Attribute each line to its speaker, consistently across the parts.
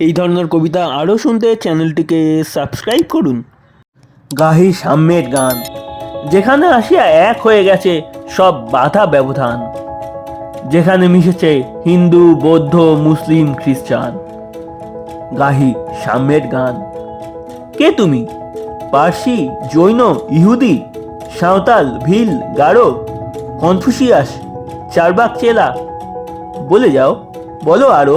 Speaker 1: এই ধরনের কবিতা আরও শুনতে চ্যানেলটিকে সাবস্ক্রাইব করুন। গাহি সাম্যের গান, যেখানে আসিয়া এক হয়ে গেছে সব বাধা ব্যবধান। যেখানে মিশেছে হিন্দু, বৌদ্ধ, মুসলিম, খ্রিস্টান। গাহি সাম্যের গান। কে তুমি? পার্সি, জৈন, ইহুদি, সাঁওতাল, ভিল, গারো, কনফুসিয়াস, চারবাক চেলা। বলে যাও, বলো আরও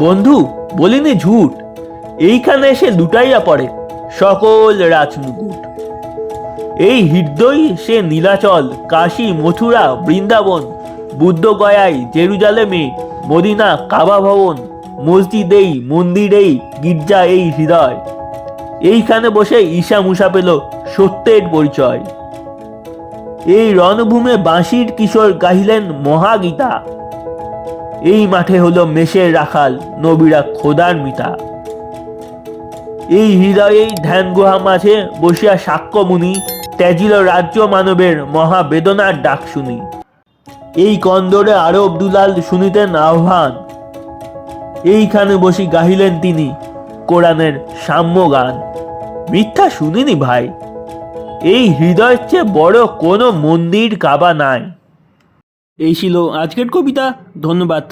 Speaker 1: বন্ধু বলিনি ঝুট। এইখানে এসে লুটাইয়া পড়ে, সকল রাজমুকুট। এই হৃদয় সে নীলাচল, কাশী, মথুরা, বৃন্দাবন, বুদ্ধগয়ায়, জেরুজালেমে, মদিনা, কাবা ভবন, মসজিদেই, মন্দিরেই গির্জা এই হৃদয়। এইখানে বসে ঈশা মুসা পেল সত্যের পরিচয়। এই রণভূমে বাঁশির কিশোর গাহিলেন মহাগীতা। এই মাঠে হলো মেষের রাখাল, নবীরা খোদার মিতা। এই হৃদয়েই ধ্যান গুহা মাঝে বসিয়া সাক্ষ্য মুনি, ত্যাজিল রাজ্য মানবের মহাবেদনার ডাক শুনি। এই কন্দরে আরব দুলাল শুনিতেন আহ্বান। এইখানে বসি গাহিলেন তিনি কোরআনের সাম্য গান মিথ্যা শুনিনি ভাই। এই হৃদয়ের চেয়ে বড় কোনো মন্দির কাবা নাই। এই ছিল আজকের কবিতা ধন্যবাদ।